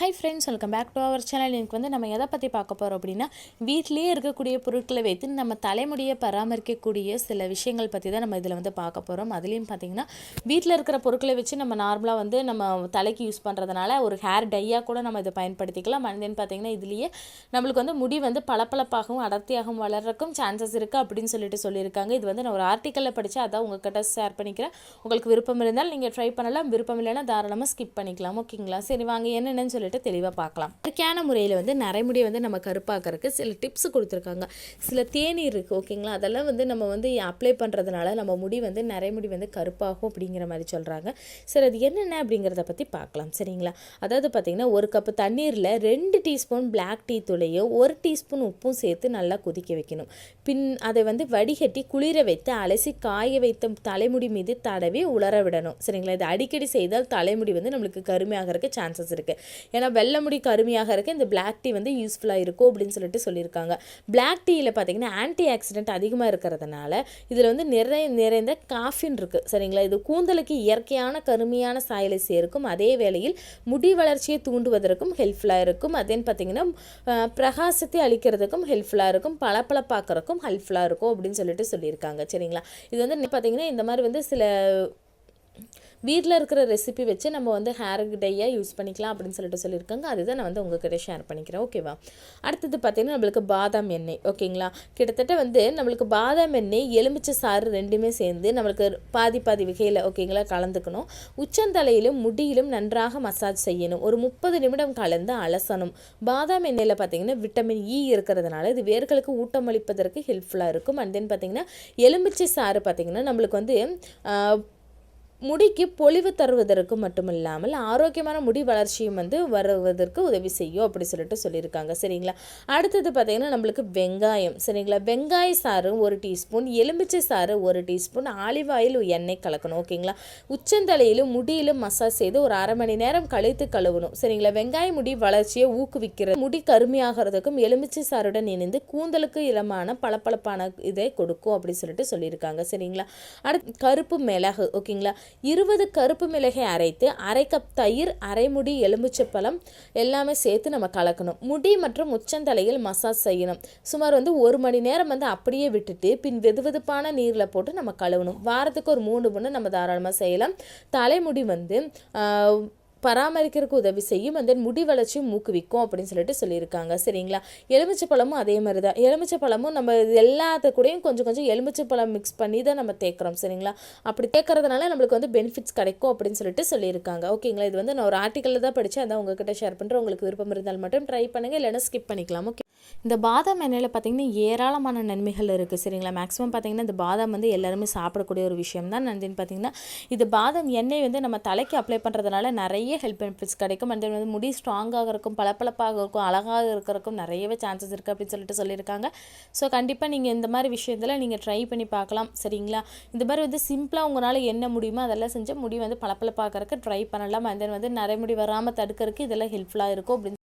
Hi friends welcome back to our channel எனக்கு வந்து நம்ம எதை பற்றி பார்க்க போகிறோம் அப்படின்னா வீட்டிலேயே இருக்கக்கூடிய பொருட்களை வைத்து நம்ம தலைமுடியை பராமரிக்கக்கூடிய சில விஷயங்கள் பற்றி தான் நம்ம இதில் வந்து பார்க்க போகிறோம் அதுலேயும் பார்த்தீங்கன்னா வீட்டில் இருக்கிற பொருட்களை வச்சு நம்ம நார்மலாக வந்து நம்ம தலைக்கு யூஸ் பண்ணுறதுனால ஒரு ஹேர் டையாக கூட நம்ம இதை பயன்படுத்திக்கலாம். and தென் பார்த்தீங்கன்னா இதுலேயே நம்மளுக்கு வந்து முடி வந்து பளபளப்பாகவும் அடர்த்தியாகவும் வளர்றக்கும் சான்சஸ் இருக்குது அப்படின்னு சொல்லிட்டு சொல்லியிருக்காங்க. இது வந்து நான் ஒரு ஆர்டிக்கலில் படித்து அதான் உங்ககிட்ட ஷேர் பண்ணிக்கிறேன். உங்களுக்கு விருப்பம் இருந்தால் நீங்கள் ட்ரை பண்ணலாம். விருப்பம் இல்லைன்னா தாராளமாக ஸ்கிப் பண்ணிக்கலாம். ஓகேங்களா சரி வாங்க என்னென்னு சொல்லிட்டு தெளிவாக பார்க்கலாம். இயற்கையான முறையில் வந்து நரைமுடியை வந்து நம்ம கருப்பாக்கறதுக்கு சில டிப்ஸ் கொடுத்துருக்காங்க. சில தேநீர் இருக்குது ஓகேங்களா? அதெல்லாம் வந்து நம்ம வந்து அப்ளை பண்ணுறதுனால நம்ம முடி வந்து நரைமுடி வந்து கருப்பாகும் அப்படிங்கிற மாதிரி சொல்கிறாங்க சரி அது என்னென்ன அப்படிங்கிறத பற்றி பார்க்கலாம் சரிங்களா? அதாவது பார்த்திங்கன்னா ஒரு கப்பு தண்ணீரில் ரெண்டு டீஸ்பூன் பிளாக் டீ தூளையும் ஒரு டீஸ்பூன் உப்பும் சேர்த்து நல்லா கொதிக்க வைக்கணும். பின் அதை வந்து வடிகட்டி குளிர வைத்து அலசி காய வைத்த தலைமுடி மீது தடவி உலர விடணும். சரிங்களா? இது அடிக்கடி செய்தால் தலைமுடி வந்து நம்மளுக்கு கருமையாகிறதுக்கு சான்சஸ் இருக்குது ஏன்னா வெள்ளை முடி கருமையாக இருக்க. இந்த பிளாக் டீ வந்து யூஸ்ஃபுல்லாக இருக்கும் அப்படின்னு சொல்லிட்டு சொல்லியிருக்காங்க. பிளாக் டீயில் பார்த்தீங்கன்னா ஆன்டி ஆக்சிடென்ட் அதிகமாக இருக்கிறதுனால இதில் வந்து நிறைய நிறைந்த காஃபின் இருக்குது சரிங்களா? இது கூந்தலுக்கு இயற்கையான கருமையான சாயலை சேர்க்கும். அதே வேளையில் முடி வளர்ச்சியை தூண்டுவதற்கும் ஹெல்ப்ஃபுல்லாக இருக்கும். அதேன்னு பார்த்தீங்கன்னா பிரகாசத்தை அளிக்கிறதுக்கும் ஹெல்ப்ஃபுல்லாக இருக்கும். பளபளப்பாக்கறதுக்கும் ஹெல்ப்ஃபுல்லாக இருக்கும் அப்படின்னு சொல்லிட்டு சொல்லியிருக்காங்க. சரிங்களா? இது வந்து பார்த்தீங்கன்னா இந்த மாதிரி வந்து சில வீட்டில் இருக்கிற ரெசிபி வச்சு நம்ம வந்து ஹேர் டையாக யூஸ் பண்ணிக்கலாம் அப்படின்னு சொல்லிட்டு சொல்லியிருக்காங்க. அதுதான் நான் வந்து உங்ககிட்ட ஷேர் பண்ணிக்கிறேன். ஓகேவா அடுத்தது பார்த்திங்கன்னா நம்மளுக்கு பாதாம் எண்ணெய். ஓகேங்களா கிட்டத்தட்ட வந்து நம்மளுக்கு பாதாம் எண்ணெய் எலுமிச்சை சாறு ரெண்டுமே சேர்ந்து நம்மளுக்கு பாதி பாதி வகையில் ஓகேங்களா கலந்துக்கணும். உச்சந்தலையிலும் முடியிலும் நன்றாக மசாஜ் செய்யணும். ஒரு முப்பது நிமிடம் கலந்து அலசணும். பாதாம் எண்ணெயில் பார்த்தீங்கன்னா விட்டமின் இ e இருக்கிறதுனால இது வேர்களுக்கு ஊட்டமளிப்பதற்கு ஹெல்ப்ஃபுல்லாக இருக்கும். அண்ட் தென் பார்த்தீங்கன்னா எலுமிச்சை சாறு பார்த்தீங்கன்னா நம்மளுக்கு வந்து முடிக்கு பொலிவு தருவதற்கு மட்டும் இல்லாமல் ஆரோக்கியமான முடி வளர்ச்சியும் வந்து வருவதற்கு உதவி செய்யும் அப்படி சொல்லிட்டு சொல்லியிருக்காங்க. சரிங்களா? அடுத்தது பார்த்தீங்கன்னா நம்மளுக்கு வெங்காயம். சரிங்களா? வெங்காய சாறு ஒரு டீஸ்பூன் எலுமிச்சை சாறு ஒரு டீஸ்பூன் ஆலிவ் ஆயில் எண்ணெய் கலக்கணும். ஓகேங்களா? உச்சந்தலையிலும் முடியிலும் மசாஜ் செய்து ஒரு அரை மணி நேரம் கழித்து கழுவணும். சரிங்களா? வெங்காய முடி வளர்ச்சியை ஊக்குவிக்கிறது முடி கருமையாகிறதுக்கும் எலுமிச்சை சாருடன் இணைந்து கூந்தலுக்கு இளமான பளபளப்பான இதை கொடுக்கும் அப்படின்னு சொல்லிட்டு சொல்லியிருக்காங்க. சரிங்களா? அடுத்து கருப்பு மிளகு. ஓகேங்களா? இருபது கருப்பு மிளகை அரைத்து அரை கப் தயிர் அரை முடி எல்லாமே சேர்த்து நம்ம கலக்கணும். முடி மற்றும் உச்சந்தலையில் மசாஜ் செய்யணும். சுமார் வந்து ஒரு மணி நேரம் வந்து அப்படியே விட்டுட்டு பின் வெதுவெதுப்பான நீரில் போட்டு நம்ம கழுவணும். வாரத்துக்கு ஒரு மூணு மூணு நம்ம தாராளமாக செய்யலாம். தலைமுடி வந்து பராமரிக்கிறதுக்கு உதவி செய்யும் அந்த முடி வளர்ச்சியும் ஊக்குவிக்கும் அப்படின்னு சொல்லிட்டு சொல்லியிருக்காங்க. சரிங்களா? எலுமிச்சை பழமும் அதே மாதிரி தான் எலுமிச்சை பழமும் நம்ம இது எல்லாத்து கூடயும் கொஞ்சம் கொஞ்சம் எலுமிச்சை பழம் மிக்ஸ் பண்ணி தான் நம்ம தேக்கிறோம் சரிங்களா? அப்படி தேக்கிறதுனால நம்மளுக்கு வந்து பெனிஃபிட்ஸ் கிடைக்கும் அப்படின்னு சொல்லிட்டு சொல்லியிருக்காங்க. ஓகேங்களா? இது வந்து நான் ஒரு ஆர்டிக்கலில் தான் படித்தேன் அதான் உங்ககிட்ட ஷேர் பண்ணுறேன் உங்களுக்கு விருப்பம் இருந்தால் மட்டும் ட்ரை பண்ணுங்கள் இல்லைன்னா ஸ்கிப் பண்ணிக்கலாம். ஓகே இந்த பாதாம் எண்ணெயில் பார்த்தீங்கன்னா ஏராளமான நன்மைகள் இருக்குது சரிங்களா? மேக்ஸிமம் பார்த்திங்கன்னா இந்த பாதாம் வந்து எல்லாருமே சாப்பிடக்கூடிய ஒரு விஷயம் தான் நந்தின்னு பார்த்திங்கன்னா இது பாதாம் எண்ணெய் வந்து நம்ம தலைக்கு அப்ளை பண்ணுறதுனால நிறைய ஹெல்த் பெனிஃபிட்ஸ் கிடைக்கும். அண்ட் வந்து முடி ஸ்ட்ராங்காக இருக்கும் பளபளப்பாக இருக்கும் அழகாக இருக்கிறக்கும் நிறையவே சான்சஸ் இருக்குது அப்படின்னு சொல்லிட்டு சொல்லியிருக்காங்க. ஸோ கண்டிப்பாக நீங்கள் இந்த மாதிரி விஷயத்தில் நீங்கள் ட்ரை பண்ணி பார்க்கலாம். சரிங்களா? இந்த மாதிரி வந்து சிம்பிளாக உங்களால் என்ன முடியுமோ அதெல்லாம் செஞ்சு முடி வந்து பளபளப்பாக்கறதுக்கு ட்ரை பண்ணலாம். அண்ட் தென் வந்து நிறைய முடி வராமல் தடுக்கிறதுக்கு இதெல்லாம் ஹெல்ப்ஃபுல்லாக இருக்கும் அப்படின்னு